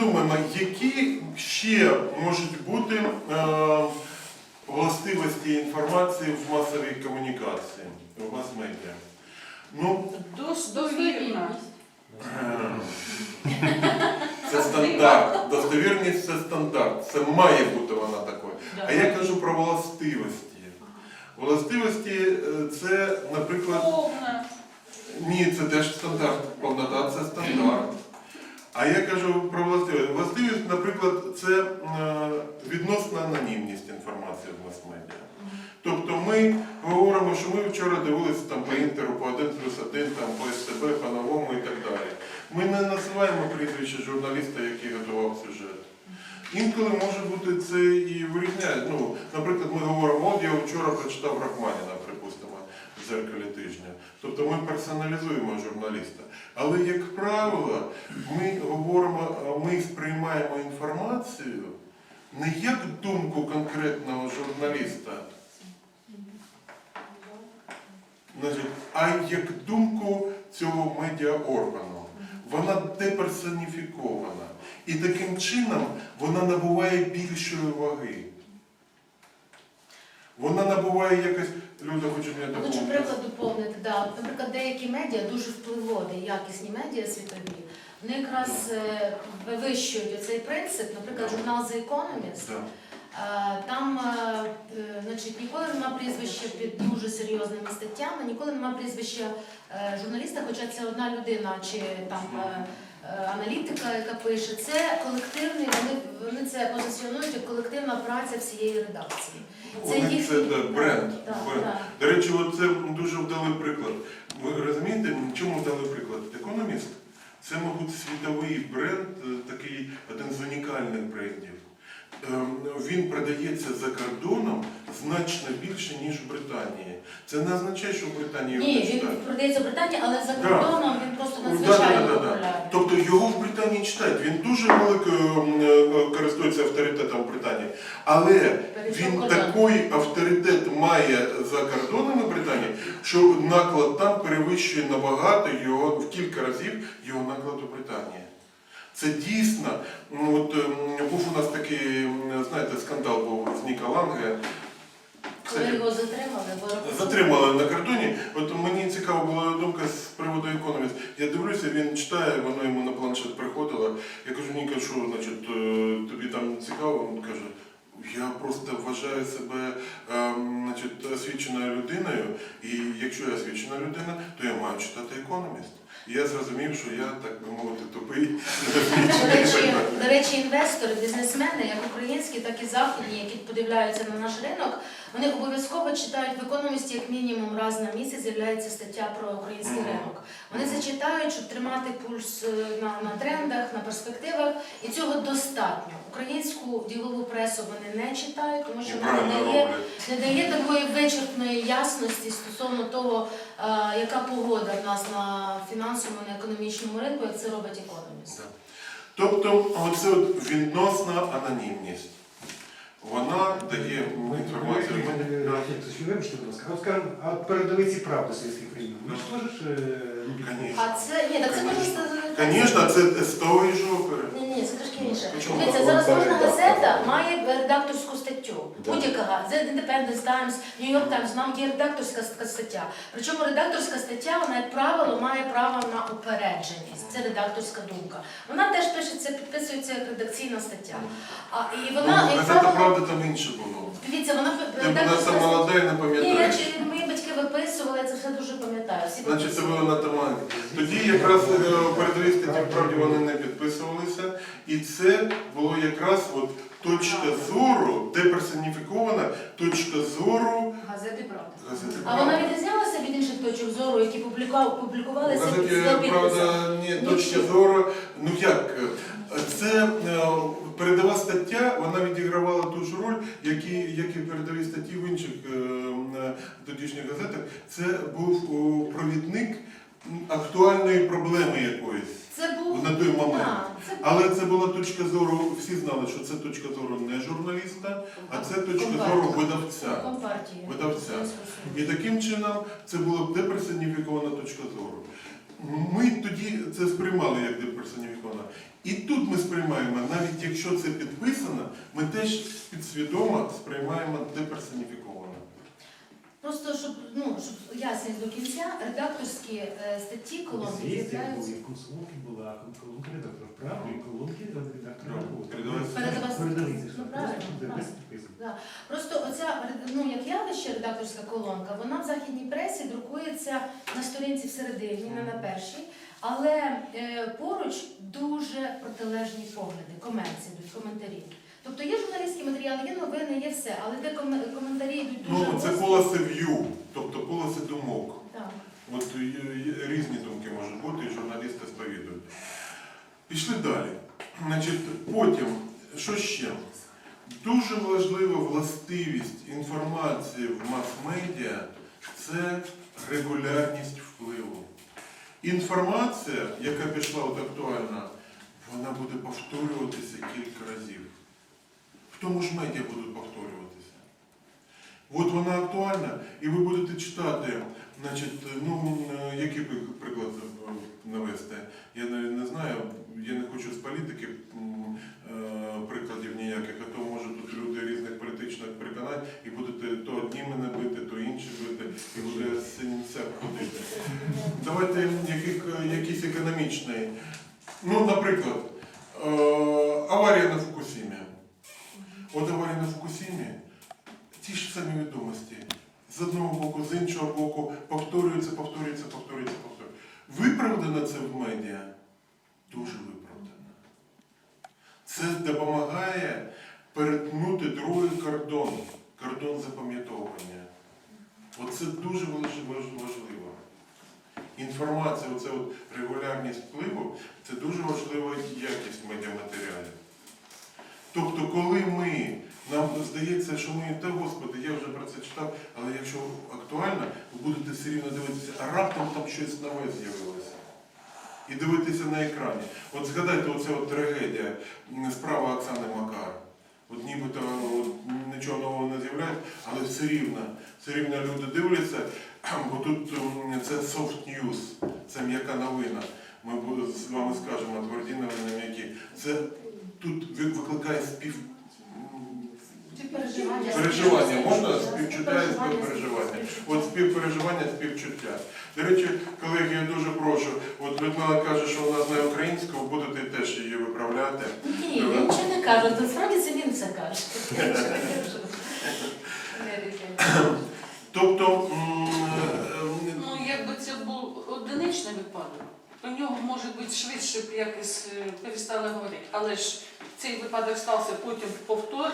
подумаємо, які ще можуть бути е, властивості інформації в масовій комунікації, в мас-медіа. Ну, Достовірна. Це стандарт. Достовірність це стандарт. Це має бути вона такою. А я кажу про властивості. Властивості е, це, наприклад, Повна. ні, це теж стандарт. Повнота це стандарт. А я кажу про властивість. Властивість, наприклад, це е, відносна анонімність інформації в мас-медіа. Тобто ми говоримо, що ми вчора дивилися там по інтеру, по 1 плюс 1, там, по СТБ, по новому і так далі. Ми не називаємо прізвище журналіста, який готував сюжет. Інколи може бути це і вирізняє. Ну, наприклад, ми говоримо, от я вчора прочитав Рахманіна, в тижня. Тобто ми персоналізуємо журналіста. Але, як правило, ми говоримо, ми сприймаємо інформацію не як думку конкретного журналіста, а як думку цього медіаоргану. Вона деперсоніфікована. І таким чином вона набуває більшої ваги. Вона набуває якось. Люди хочуть мене Хочу приклад доповнити. Да. Наприклад, деякі медіа дуже впливові, якісні медіа світові. Вони якраз е, вивищують цей принцип, наприклад, журнал The Economist. Да. Е, Там е, е, значить, ніколи нема прізвища під дуже серйозними статтями, ніколи нема прізвища е, журналіста, хоча це одна людина чи там е, аналітика, яка пише. Це колективний, вони, вони це позиціонують як колективна праця всієї редакції. Це Вони їхній це да, бренд. Да, бренд. да. До речі, це дуже вдалий приклад. Ви розумієте, чому вдалий приклад? Економіст це, мабуть, світовий бренд, е, такий один з унікальних брендів. Ем, Він продається за кордоном значно більше, ніж в Британії. Це не означає, що в Британії його Ні, не він читають. продається в Британії, але за Да. кордоном він просто Да, надзвичайно да, да, да. популярний. Тобто його в Британії читають. Він дуже великою м, е, користується авторитетом в Британії. Але Перейшов він кордон. такий авторитет має за кордонами Британії, що наклад там перевищує набагато його в кілька разів його наклад у Британії. Це дійсно, ну от ем, був у нас такий, м, знаєте, скандал був з Ніка Ланге. Коли його затримали, Затримали на кордоні. От мені цікава була думка з приводу економіст. Я дивлюся, він читає, воно йому на планшет приходило. Я кажу, Ніка, що значить, е, тобі там цікаво? Він каже, я просто вважаю себе ем, значить, освіченою людиною, і якщо я освічена людина, то я маю читати економіст. І я зрозумів, що я, так би мовити, тупий, До речі, до речі, інвестори, бізнесмени, як українські, так і західні, які подивляються на наш ринок, вони обов'язково читають в економісті як мінімум раз на місяць з'являється стаття про український ринок. Вони це читають, щоб тримати пульс е, на, на трендах, перспективах, і цього достатньо. Українську ділову пресу вони не читають, тому що вона не дає не дає такої вичерпної ясності стосовно того, е, яка погода в нас на фінансовому, на економічному ринку, як це робить економіст. Тобто, оце відносна анонімність. Вона дає інформацію. Вибачте, будь ласка, а от скажімо, а передовиці правди совєтських времен. Ви ж теж е, любите? А це ні, так це можна сказати. Звісно, це з того і ж опери. Ні, ні, це трошки інше. Чому? Дивіться, зараз кожна газета має редакторську статтю. Будь-яка газета, The Independence Times, New York Times, нам є редакторська ст- стаття. Причому редакторська стаття, вона, як правило, має право на упередженість. Це редакторська думка. Вона теж пишеться, підписується як редакційна стаття. А, і Ну, вона, як правда там інше було. дивіться, вона Ти була редакторська там молода і не Ні, я чи мої батьки виписували, я це все дуже пам'ятаю. Всі Значить, це було на тамані. Тоді якраз е, передові статті вправді вони не підписувалися. І це було якраз от точка зору, деперсоніфікована точка зору Газети правда. газети А вона відрізнялася від інших точок зору, які публікував, У публікувалися газеті, під підписом? правда, ні, точка зору. Ну як? е, Це е, передова стаття, вона відігравала ту ж роль, як і, як і передові статті в інших е, е, тодішніх газетах. Це був о, провідник актуальної проблеми якоїсь. Це був на той момент. Це Але це була точка зору, всі знали, що це точка зору не журналіста, а це точка зору видавця. компартії. Видавця. І таким чином це була деперсоніфікована точка зору. Ми тоді це сприймали як деперсоніфіковано. І тут ми сприймаємо, навіть якщо це підписано, ми теж підсвідомо сприймаємо деперсоніфіковано. Просто щоб ну щоб ясність до кінця, редакторські е, статті колонки з'являються. були консулки була, колонки редакторів правди, і колонки редактора Ну, це, Ну, правильно, правильно. без. Просто оця ну як явище редакторська колонка, вона в західній пресі друкується на сторінці всередині, не на першій. Але е, поруч дуже протилежні погляди, йдуть, коментарі. Тобто є журналістські матеріали, є новини, є все, але де коме- коментарі йдуть дуже Ну, це полоси в'ю, тобто полоси думок. Так. От є- різні думки можуть бути, і журналісти сповідують. Пішли далі. Значить, потім, що ще? Дуже важлива властивість інформації в мас-медіа це регулярність впливу. Інформація, яка пішла от актуальна, вона буде повторюватися кілька разів. В тому ж медіа будуть повторюватися. От вона актуальна, і ви будете читати, значить, ну, е, який би приклад е, навести? Я не, не знаю, я не хочу з політики е, прикладів ніяких, а то може тут люди різних політичних переконань, і будете то одні мене бити, то інші бити, і буде синця ходити. Давайте яких, якийсь економічний. Ну, наприклад, аварія на Фукусімі. От аварія на Фукусімі, ті ж самі. З одного боку, з іншого боку, повторюється, повторюється, повторюється, повторюється. Виправдано це в медіа? Дуже виправдано. Це допомагає перетнути другий кордон, кордон запам'ятовування. Оце дуже важ- важ- важливо. Інформація, оце от регулярність впливу, це дуже важлива якість медіаматеріалів. Тобто, коли ми, нам здається, що ми, та Господи, я вже про це читав, але якщо актуально, ви будете все рівно дивитися, а раптом там щось нове з'явилося. І дивитися на екрані. От згадайте оце от трагедія, справа Оксани Макар. От нібито от, нічого нового не з'являється, але все рівно, все рівно люди дивляться, бо тут це soft news, це м'яка новина. Ми з вами скажемо тверді новини м'які. Це тут викликає спів. Співпереживання. Переживання можна співчуття і співпереживання. От співпереживання, співчуття. До речі, колеги, я дуже прошу. От Людмила каже, що вона знає українську, будете теж її виправляти. Ні, я нічого не кажу, насправді це він все каже. Тобто, Ну, якби це був одиничний випадок, то нього може бути швидше б якось е, перестали говорити. Але ж цей випадок стався потім повтор.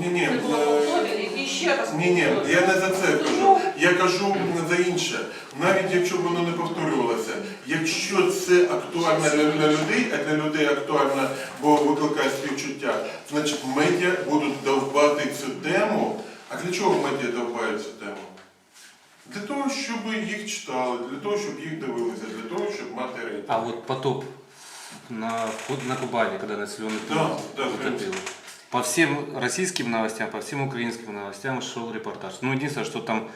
Ні-ні, Це було е, і ще раз. Ні, ні, я не за це кажу. Я кажу за інше. Навіть якщо б воно не повторювалося, якщо це актуально для, для людей, а для людей актуально, бо викликає співчуття, значить медіа будуть довбати цю тему. А для чого медіа довбають цю тему? Для того, щоб їх читали, для того, щоб їх дивилися, для того, щоб мати рейтинг. А вот потоп на, на Кубани, когда населенный Да, пункт да, затопило. По всем российским новостям, по всем украинским новостям шел репортаж. Ну, единственное, что там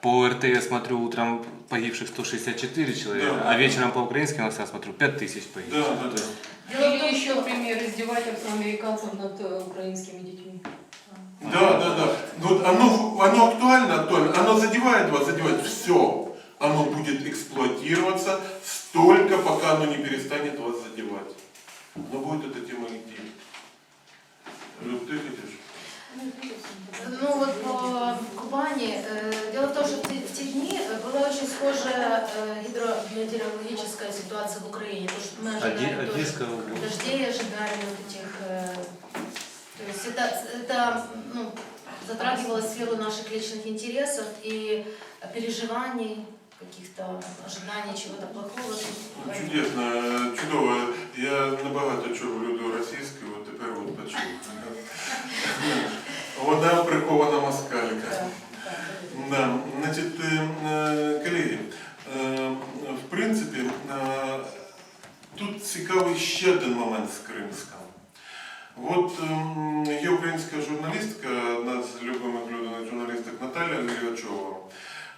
по РТ я смотрю утром погибших 164 человека, Да. а вечером по украинским новостям смотрю 5000 Да, погибших. да, да. есть Діло в еще пример издевательств американцев над э, украинскими детьми. Да, да, да. Вот оно, оно актуально, актуально. Оно задевает вас, задевает все. Оно будет эксплуатироваться столько, пока оно не перестанет вас задевать. Но будет эта тема идти. Ну, Ты хотишь? Ну вот по Кубани, э, дело в том, что в те, дни э, была очень схожая э, гидрометеорологическая ситуация в Украине, потому что мы ожидали Оде- тоже Одесская область. дождей, ожидали вот этих, то есть это, это ну, затрагивало сферу наших личных интересов и переживаний, каких-то ожиданий чего-то плохого. Ну, Чудесно, чудово. Я набагато чув люду російською, от тепер от почув. Вона прихована москалька. Да, значить, е, е, колеги, е, в принципі, тут цікавий ще один момент з Кримська. От ем, є українська журналістка, одна з любимих людяних журналісток Наталя Лігачова.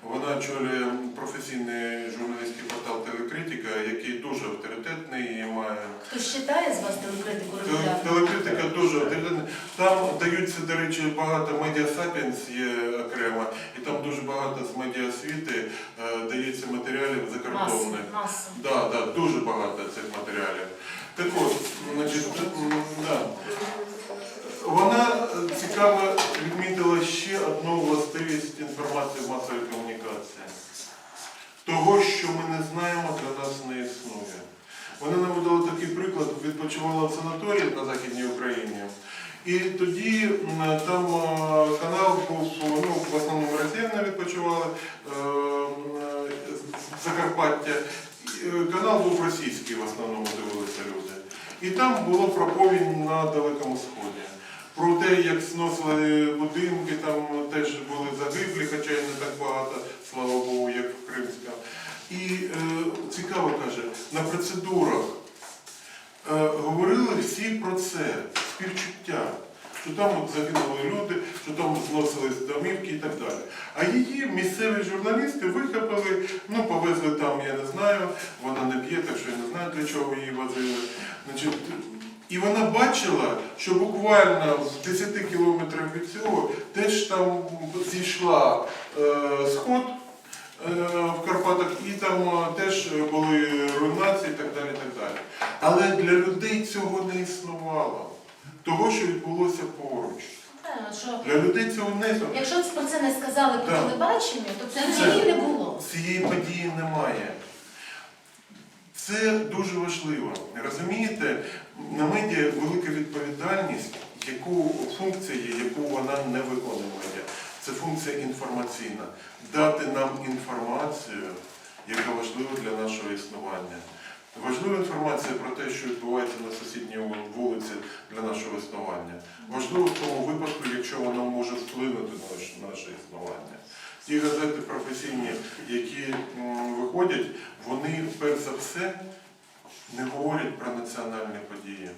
Вона очолює професійний журналістський портал Телекритика, який дуже авторитетний і має Хтось читає з вас телекритику Теле- регулярно? Телекритика дуже авторитетна. Там даються, до речі, багато медіа Сапіенс є окремо, і там дуже багато з медіасвіти е, дається матеріалів закордонних. маса. Да, да, дуже багато цих матеріалів. Так от, значить, да. Вона е, цікаво відмітила ще одну властивість інформації в масовій комунікації. Того, що ми не знаємо, для нас не існує. Вона наводила такий приклад, відпочивала в санаторії на Західній Україні. І тоді там канал був, ну, в основному росіяни відпочивали е, Закарпаття. Е, Канал був російський, в основному дивилися люди. І там було про повінь на Далекому Сході. Про те, як зносили будинки, там теж були загиблі, хоча й не так багато, слава Богу, як в Кримська. І е, цікаво каже, на процедурах е, говорили всі про це, співчуття. Що там от загинули люди, що там зносились домівки і так далі. А її місцеві журналісти вихопили, ну повезли там, я не знаю, вона не п'є, так що я не знаю, для чого її возили. Значить, і вона бачила, що буквально в 10 кілометрах від цього теж там зійшла е, сход е, в Карпатах, і там е, теж були руйнації і так далі. так далі. Але для людей цього не існувало. Того, що відбулося поруч. Для людей цього не існувало. якщо про це не сказали по телебаченню, то це Це- не було. Цієї події немає. Це дуже важливо. Розумієте, на медіа велика відповідальність, яку функція, яку вона не виконує. Це функція інформаційна. Дати нам інформацію, яка важлива для нашого існування. Важлива інформація про те, що відбувається на сусідній вулиці для нашого існування. Важливо в тому випадку, якщо воно може вплинути на наше існування. Ті газети професійні, які виходять, вони перш за все не говорять про національні події.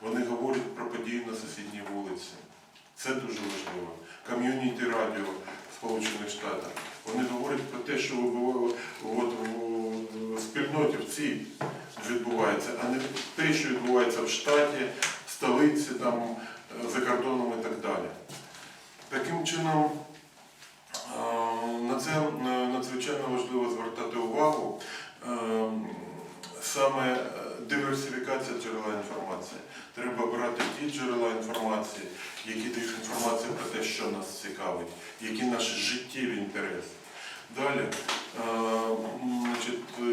Вони говорять про події на сусідній вулиці. Це дуже важливо. Ком'юніті радіо Сполучених Штатах. Вони говорять про те, що от в спільноті в цій відбувається, а не те, що відбувається в штаті, в столиці, там, е, за кордоном і так далі. Таким чином, це е, надзвичайно важливо звертати увагу. Е, Саме е, диверсифікація джерела інформації. Треба брати ті джерела інформації, які дають інформацію про те, що нас цікавить, які наші життєві інтереси. Далі, значить,